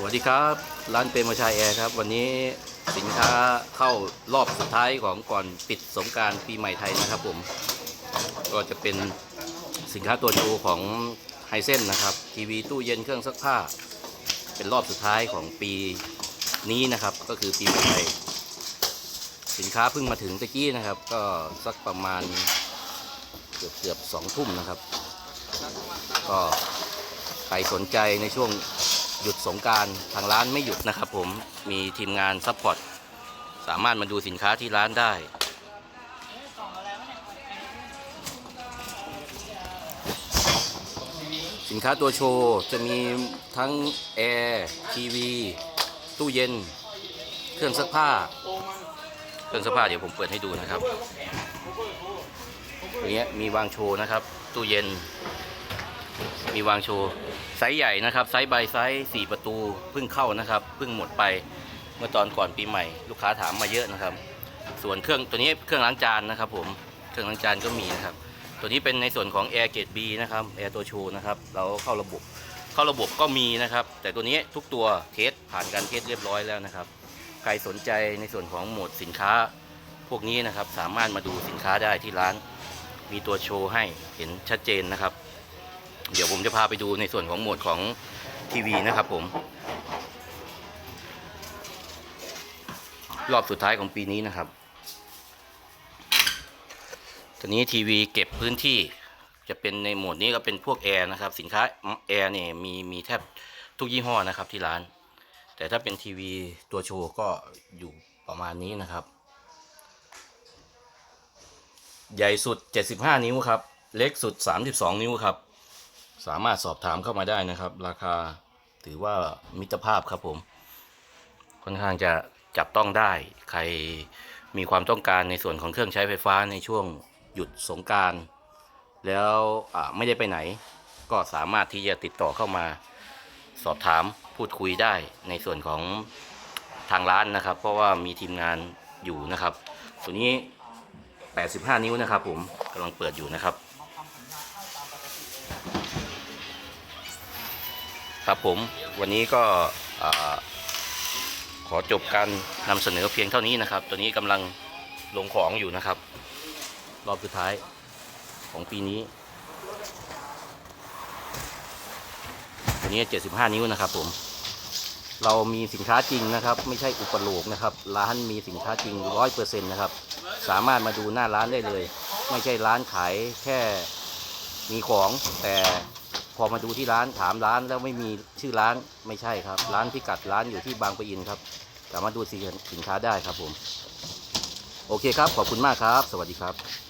สวัสดีครับ ร้านเปรมชัยแอร์ครับ วันนี้สินค้าเข้ารอบสุดท้ายของก่อนปิดสงการปีใหม่ไทยนะครับผม ก็จะเป็นสินค้าตัวชูของไฮเซนนะครับ ทีวีตู้เย็นเครื่องซักผ้า เป็นรอบสุดท้ายของปีนี้นะครับ ก็คือปีใหม่ไทย สินค้าเพิ่งมาถึงตะกี้นะครับ ก็สักประมาณเกือบเกือบสองทุ่มนะครับ ก็ใครสนใจในช่วง หยุดสงการทางร้านไม่หยุดนะครับผมมีทีมงานซัพพอร์ตสามารถมาดูสินค้าที่ร้านได้ สินค้าตัวโชว์จะมีทั้งแอร์ทีวีตู้เย็น เครื่องซักผ้า เครื่องซักผ้าเดี๋ยวผมเปิดให้ดูนะครับอย่างเงี้ยมีวางโชว์นะครับ ตู้เย็น มีวางโชว์ ไซส์ใหญ่นะครับไซส์ใบไซส์สี่ประตูเพิ่งเข้านะครับเพิ่งหมดไปเมื่อตอนก่อนปีใหม่ ลูกค้าถามมาเยอะนะครับ ส่วนเครื่องตัวนี้เครื่องล้างจานนะครับ ผมเครื่องล้างจานก็มีนะครับ ตัวนี้เป็นในส่วนของ Air Gate B นะครับ Air ตัวโชว์นะครับเราเข้าระบบเข้าระบบก็มีนะครับ แต่ตัวนี้ทุกตัวเทสผ่านการเทสเรียบร้อยแล้วนะครับ ใครสนใจในส่วนของโหมดสินค้าพวกนี้นะครับสามารถมาดูสินค้าได้ที่ร้าน มีตัวโชว์ให้เห็นชัดเจนนะครับ เดี๋ยวผมจะพาไปดูในส่วนของโหมดของทีวีนะครับผม รอบสุดท้ายของปีนี้นะครับทีนี้ทีวีเก็บพื้นที่จะเป็นในโหมดนี้ก็เป็นพวกแอร์นะครับ สินค้าแอร์เนี่ยมีมีแทบทุกยี่ห้อนะครับที่ร้าน แต่ถ้าเป็นทีวีตัวโชว์ก็อยู่ประมาณนี้นะครับ ใหญ่สุด 75 นิ้วครับ เล็กสุด 32 นิ้วครับ สามารถสอบถามเข้ามาได้นะครับ ราคาถือว่ามิตรภาพครับผม ค่อนข้างจะจับต้องได้ ใครมีความต้องการในส่วนของเครื่องใช้ไฟฟ้าในช่วงหยุดสงการแล้วไม่ได้ไปไหน ก็สามารถที่จะติดต่อเข้ามา สอบถามพูดคุยได้ในส่วนของทางร้านนะครับ เพราะว่ามีทีมงานอยู่นะครับ ตัวนี้ 85 นิ้วนะครับผมกำลังเปิดอยู่นะครับ ครับผมวันนี้ก็ขอจบการนำเสนอเพียงเท่านี้นะครับ ตัวนี้กำลังลงของอยู่นะครับ รอบสุดท้ายของปีนี้ ตัวนี้ 75 นิ้วนะครับผมเรามีสินค้าจริงนะครับ ไม่ใช่อุปโลกนะครับ ร้านมีสินค้าจริงร้อยเปอร์เซ็นต์นะครับ สามารถมาดูหน้าร้านได้เลย ไม่ใช่ร้านขายแค่มีของแต่ พอมาดูที่ร้านถามร้านแล้วไม่มีชื่อร้านไม่ใช่ครับ ร้านพิกัดร้านอยู่ที่บางปะอินครับสามารถดูสินค้าได้ครับผม โอเคครับ ขอบคุณมากครับ สวัสดีครับ